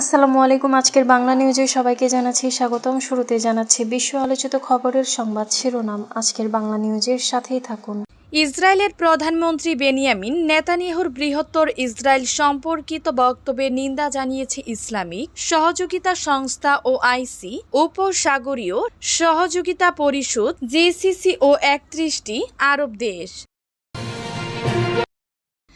আসসালামু আলাইকুম, আজকের বাংলা নিউজে সবাইকে জানাচ্ছি স্বাগতম। শুরুতে জানাচ্ছি বিশ্ব আলোচিত খবরের সংবাদ শিরোনাম। আজকের বাংলা নিউজের সাথেই থাকুন। ইসরায়েলের প্রধানমন্ত্রী বেনিয়ামিন নেতানিয়াহুর বৃহত্তর ইসরায়েল সম্পর্কিত বক্তব্যের নিন্দা জানিয়েছে ইসলামিক সহযোগিতা সংস্থা ও আইসি উপসাগরীয় সহযোগিতা পরিষদ, জেসিসি ও একত্রিশটি আরব দেশ।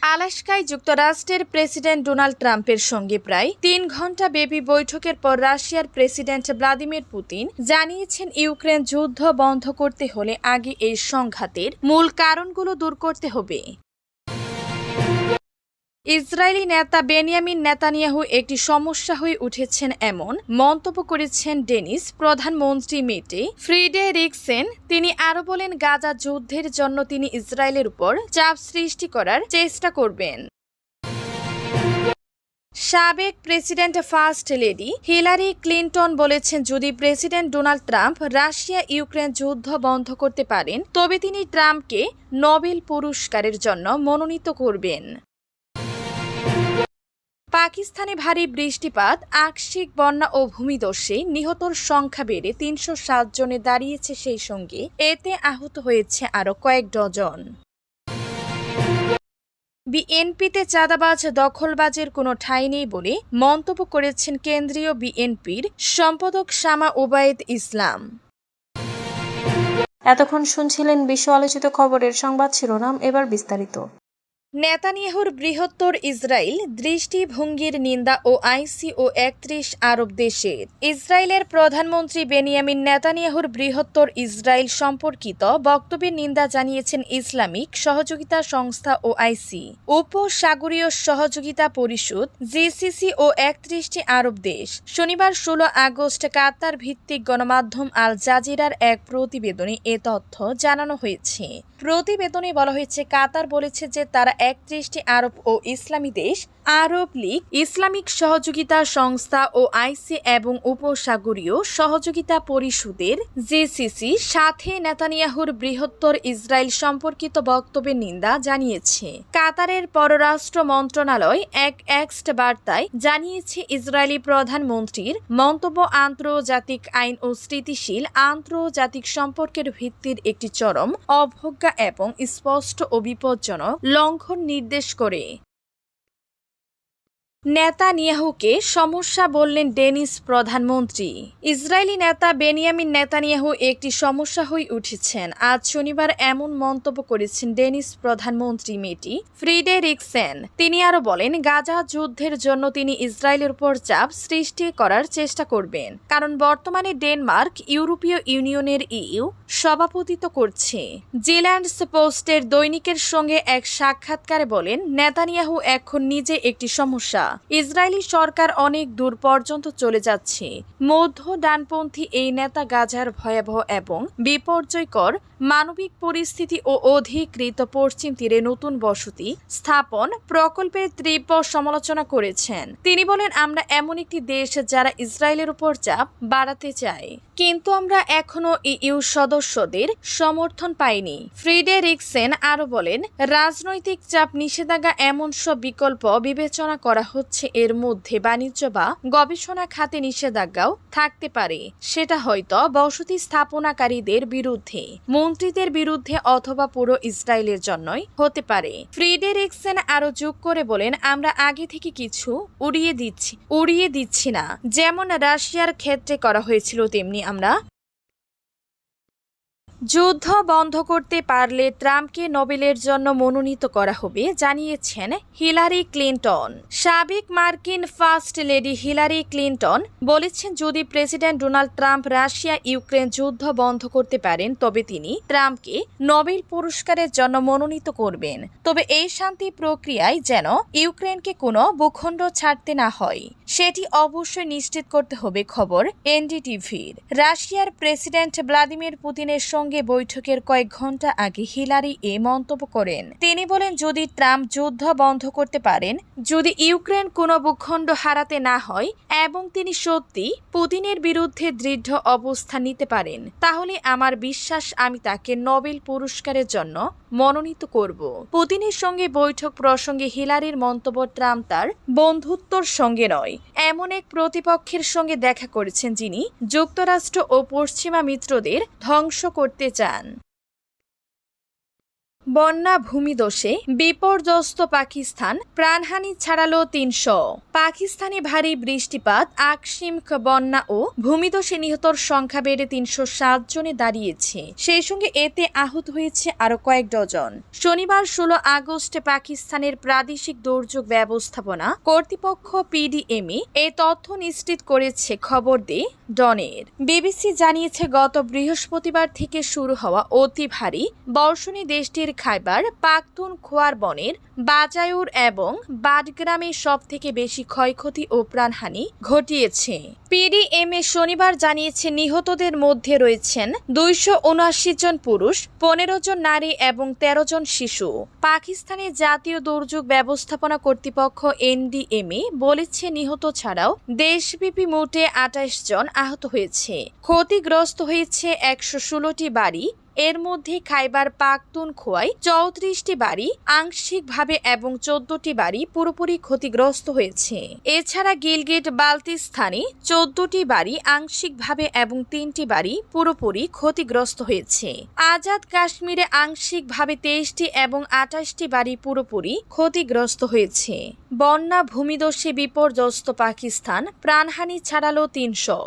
আলাস্কায় যুক্তরাষ্ট্রের প্রেসিডেন্ট ডোনাল্ড ট্রাম্পের সঙ্গে প্রায় তিন ঘণ্টা ব্যাপী বৈঠকের পর রাশিয়ার প্রেসিডেন্ট ভ্লাদিমির পুতিন জানিয়েছেন, ইউক্রেন যুদ্ধ বন্ধ করতে হলে আগে এই সংঘাতের মূল কারণগুলো দূর করতে হবে। ইসরায়েলি নেতা বেনিয়ামিন নেতানিয়াহু একটি সমস্যা হয়ে উঠেছেন এমন মন্তব্য করেছেন ডেনিস প্রধানমন্ত্রী মেটে ফ্রিডে রিকসেন তিনি আরও বলেন, গাজা যুদ্ধের জন্য তিনি ইসরায়েলের উপর চাপ সৃষ্টি করার চেষ্টা করবেন। সাবেক president first lady Hillary Clinton বলেছেন, যদি প্রেসিডেন্ট ডোনাল্ড ট্রাম্প রাশিয়া ইউক্রেন যুদ্ধ বন্ধ করতে পারেন, তবে তিনি ট্রাম্পকে নোবেল পুরস্কারের জন্য মনোনীত করবেন। পাকিস্তানে ভারী বৃষ্টিপাত, আকস্মিক বন্যা ও ভূমিদস্যে নিহতর সংখ্যা বেড়ে তিনশো সাত জনে দাঁড়িয়েছে সেই সঙ্গে। এতে আহত হয়েছে আরও কয়েক ডজন। বিএনপিতে চাঁদাবাজ দখলবাজের কোনো ঠাঁই নেই বলে মন্তব্য করেছেন কেন্দ্রীয় বিএনপির সম্পাদক শামা ওবায়েদ ইসলাম। এতক্ষণ শুনছিলেন বিশ্ব আলোচিত খবরের সংবাদ শিরোনাম, এবার বিস্তারিত। নেতানিয়াহুর বৃহত্তর ইসরায়েল দৃষ্টিভঙ্গির নিন্দা ও আইসি ও একত্রিশ আরব দেশের ইসরায়েলের প্রধানমন্ত্রী বেনিয়ামিন নেতানিয়াহুর বৃহত্তর ইসরায়েল সম্পর্কিত বক্তব্যের নিন্দা জানিয়েছেন ইসলামিক সহযোগিতা সংস্থা ও আইসি উপসাগরীয় সহযোগিতা পরিষদ, জিসিসি ও একত্রিশটি আরব দেশ। শনিবার ষোলো আগস্ট কাতার ভিত্তিক গণমাধ্যম আল জাজিরার এক প্রতিবেদনে এ তথ্য জানানো হয়েছে। প্রতিবেদনে বলা হয়েছে, কাতার বলেছে যে তারা একত্রিশটি আরব ও ইসলামী দেশ, আরব লীগ, ইসলামিক সহযোগিতা সংস্থা ও আইসি এবং উপসাগরীয় সহযোগিতা পরিষদের জিসিসি সাথে নেতানিয়াহুর বৃহত্তর ইসরায়েল সম্পর্কিত বক্তব্যের নিন্দা জানিয়েছে। কাতারের পররাষ্ট্র মন্ত্রণালয় এক এক্সট বার্তায় জানিয়েছে, ইসরায়েলি প্রধানমন্ত্রীর মন্তব্য আন্তর্জাতিক আইন ও স্থিতিশীল আন্তর্জাতিক সম্পর্কের ভিত্তির একটি চরম অবজ্ঞা এবং স্পষ্ট ও বিপজ্জনক লঙ্ঘন নির্দেশ করে। নেতানিয়াহুকে সমস্যা বললেন ডেনিস প্রধানমন্ত্রী। ইসরায়েলি নেতা বেনিয়ামিন নেতানিয়াহু একটি সমস্যা হয়ে উঠেছেন। আজ শনিবার এমন মন্তব্য করেছেন ডেনিস প্রধানমন্ত্রী মেটি ফ্রিডে রিকসেন। তিনি আরও বলেন, গাজা যুদ্ধের জন্য তিনি ইসরায়েলের উপর চাপ সৃষ্টি করার চেষ্টা করবেন। কারণ বর্তমানে ডেনমার্ক ইউরোপীয় ইউনিয়নের ইউ সভাপতিত্ব করছে। জিল্যান্ডস পোস্টের দৈনিকের সঙ্গে এক সাক্ষাৎকারে বলেন, নেতানিয়াহু এখন নিজে একটি সমস্যা। ইসরায়েলি সরকার অনেক দূর পর্যন্ত চলে যাচ্ছে। মধ্য ডানপন্থী এই নেতা গাজার ভয়াবহ এবং বিপর্যয়কর মানবিক পরিস্থিতি ও অধিকৃত পশ্চিম তীরে নতুন বসতি স্থাপন প্রকল্পের তীব্র সমালোচনা করেছেন। তিনি বলেন, আমরা এমন একটি দেশ যারা ইসরায়েলের উপর চাপ বাড়াতে চায়। কিন্তু আমরা এখনও ইইউ সদস্যদের সমর্থন পাইনি। ফ্রিডে রিকসেন আরও বলেন, রাজনৈতিক চাপ নিষেধাজ্ঞা এমন সব বিকল্প বিবেচনা করা হচ্ছে এর মধ্যে বাণিজ্য বা গবেষণা খাতে নিষেধাজ্ঞাও থাকতে পারে। সেটা হয়তো বসতি স্থাপনাকারীদের বিরুদ্ধে, মন্ত্রীদের বিরুদ্ধে অথবা পুরো ইসরায়েলের জন্যই হতে পারে। ফ্রিডে রিকসেন আরও যোগ করে বলেন, আমরা আগে থেকে কিছু উড়িয়ে দিচ্ছি উড়িয়ে দিচ্ছি না। যেমন রাশিয়ার ক্ষেত্রে করা হয়েছিল, তেমনি আমরা যুদ্ধ বন্ধ করতে পারলে ট্রাম্পকে নোবেলের জন্য মনোনীত করা হবে, জানিয়েছেন হিলারি ক্লিন্টন। সাবেক মার্কিন ফার্স্ট লেডি হিলারি ক্লিন্টন বলেছেন, যদি প্রেসিডেন্ট ডোনাল্ড ট্রাম্প রাশিয়া ইউক্রেন যুদ্ধ বন্ধ করতে পারেন, তবে তিনি ট্রাম্পকে নোবেল পুরস্কারের জন্য মনোনীত করবেন। তবে এই শান্তি প্রক্রিয়ায় যেন ইউক্রেনকে কোনো ভূখণ্ড ছাড়তে না হয়। সেটি অবশ্যই নিশ্চিত করতে হবে খবর এনডিটিভির। রাশিয়ার প্রেসিডেন্ট ভ্লাদিমির পুতিনের সঙ্গে বৈঠকের কয়েক ঘণ্টা আগে হিলারি এ মন্তব্য করেন। তিনি বলেন, যদি ট্রাম্প যুদ্ধ বন্ধ করতে পারেন, যদি ইউক্রেন কোনো ভূখণ্ড হারাতে না হয় এবং তিনি সত্যি পুতিনের বিরুদ্ধে দৃঢ় অবস্থান নিতে পারেন, তাহলে আমার বিশ্বাস আমি তাকে নোবেল পুরস্কারের জন্য মনোনীত করব। পুতিনের সঙ্গে বৈঠক প্রসঙ্গে হিলারির মন্তব্য ট্রাম্প তার বন্ধুত্বর সঙ্গে নয়। এমন এক প্রতিপক্ষের সঙ্গে দেখা করেছেন যিনি যুক্তরাষ্ট্র ও পশ্চিমা মিত্রদের ধ্বংস করতে চান। বন্যা ভূমিদোষে বিপর্যস্ত পাকিস্তান, প্রাণহানি ছাড়ালো তিনশো। পাকিস্তানে ভারী বৃষ্টিপাত, আকস্মিক বন্যা ও ভূমিদোষে নিহতর সংখ্যা বেড়ে তিনশো সাত জনে দাঁড়িয়েছে। সেই সঙ্গে এতে আহত হয়েছে আরও কয়েক ডজন। শনিবার ষোলো আগস্টে পাকিস্তানের প্রাদেশিক দুর্যোগ ব্যবস্থাপনা কর্তৃপক্ষ পিডিএমই এ তথ্য নিশ্চিত করেছে খবর দিয়ে ডনের। বিবিসি জানিয়েছে, গত বৃহস্পতিবার থেকে শুরু হওয়া অতি ভারী বর্ষণে দেশটির খাইবার পাখতুন খোয়ার বনের বাজায়ুর এবং বাডগ্রামে সব থেকে বেশি ক্ষয়ক্ষতি ও প্রাণহানি ঘটিয়েছে। পিডিএমএ শনিবার জানিয়েছে, নিহতদের মধ্যে রয়েছেন দুইশো উনআশি জন পুরুষ, পনেরো জন নারী এবং তেরো জন শিশু। পাকিস্তানের জাতীয় দুর্যোগ ব্যবস্থাপনা কর্তৃপক্ষ এনডিএমএ বলেছে, নিহত ছাড়াও দেশব্যাপী মোটে আঠাশ জন আহত হয়েছে। ক্ষতিগ্রস্ত হয়েছে একশো ষোলোটি বাড়ি এর মধ্যে খাইবার পাখতুন খোয়াই চৌত্রিশটি বাড়ি, আংশিকভাবে এবং চোদ্দটি বাড়ি পুরোপুরি ক্ষতিগ্রস্ত হয়েছে। এছাড়া গিলগেট বালতিস্তানে চোদ্দটি বাড়ি, আংশিকভাবে এবং তিনটি বাড়ি পুরোপুরি ক্ষতিগ্রস্ত হয়েছে। আজাদ কাশ্মীরে আংশিকভাবে তেইশটি এবং আঠাশটি বাড়ি পুরোপুরি ক্ষতিগ্রস্ত হয়েছে। বন্যা ভূমিদস্যে বিপর্যস্ত পাকিস্তান, প্রাণহানি ছাড়ালো তিনশো।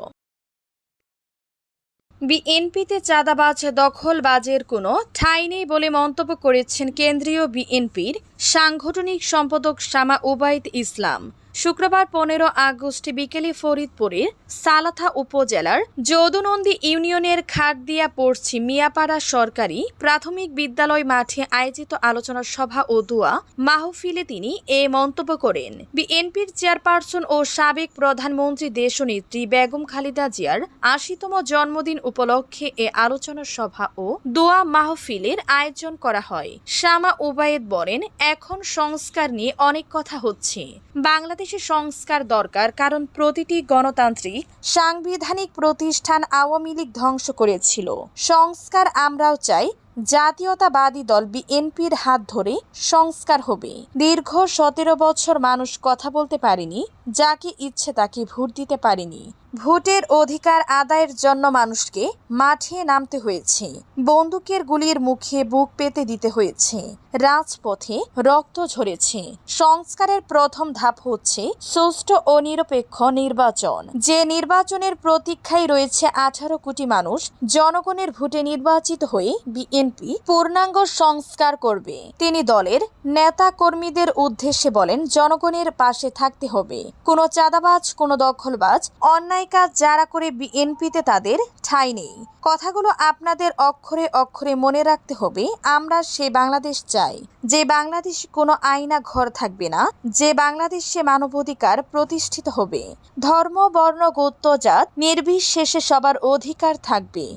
বিএনপিতে চাঁদাবাজ, দখলবাজের কোনো ঠাঁই নেই বলে মন্তব্য করেছেন কেন্দ্রীয় বিএনপির সাংগঠনিক সম্পাদক শামা ওবায়দ ইসলাম। শুক্রবার পনেরো আগস্ট বিকেলে ফরিদপুরের সালাথা উপজেলার যদুনন্দী ইউনিয়নের খাটদিয়া পড়ছি মিয়াপাড়া সরকারি প্রাথমিক বিদ্যালয় মাঠে আয়োজিত আলোচনা সভা ও দোয়া মাহফিলে তিনি এ মন্তব্য করেন। বিএনপির চেয়ারপারসন ও সাবেক প্রধানমন্ত্রী দেশনেত্রী বেগম খালেদা জিয়ার আশিতম জন্মদিন উপলক্ষে এ আলোচনা সভা ও দোয়া মাহফিলের আয়োজন করা হয়। শামা উবায়েদ বলেন, এখন সংস্কার নিয়ে অনেক কথা হচ্ছে। বাংলাদেশে সংস্কার দরকার কারণ প্রতিটি গণতান্ত্রিক সাংবিধানিক প্রতিষ্ঠান আওয়ামী লীগ ধ্বংস করেছিল। সংস্কার আমরাও চাই জাতীয়তাবাদী দল বিএনপির হাত ধরে সংস্কার হবে। দীর্ঘ সতেরো বছর মানুষ কথা বলতে পারেনি, যাকে ইচ্ছে তাকে ভোট দিতে পারেনি। ভোটের অধিকার আদায়ের জন্য মানুষকে মাঠে নামতে হয়েছে। বন্দুকের গুলির মুখে বুক পেতে দিতে হয়েছে। রাজপথে রক্ত ঝরেছে। সংস্কারের প্রথম ধাপ হচ্ছে সুষ্ঠু ও নিরপেক্ষ নির্বাচন। যে নির্বাচনের প্রতীক্ষায় রয়েছে আঠারো কোটি মানুষ, জনগণের ভোটে নির্বাচিত হয়ে বিএনপি পূর্ণাঙ্গ সংস্কার করবে। তিনি দলের নেতা কর্মীদের উদ্দেশ্যে বলেন, জনগণের পাশে থাকতে হবে। কোনো চাঁদাবাজ, কোনো দখলবাজ, অন্যায় কাজ যারা করে বিএনপিতে তাদের ঠাঁই নেই। কথাগুলো আপনাদের অক্ষরে অক্ষরে মনে রাখতে হবে, আমরা সে বাংলাদেশ চাই। যে বাংলাদেশ কোনো আয়না ঘর থাকবে না, যে বাংলাদেশে মানবাধিকার প্রতিষ্ঠিত হবে। ধর্ম, বর্ণ, গোত্র, জাত নির্বিশেষে সবার অধিকার থাকবে।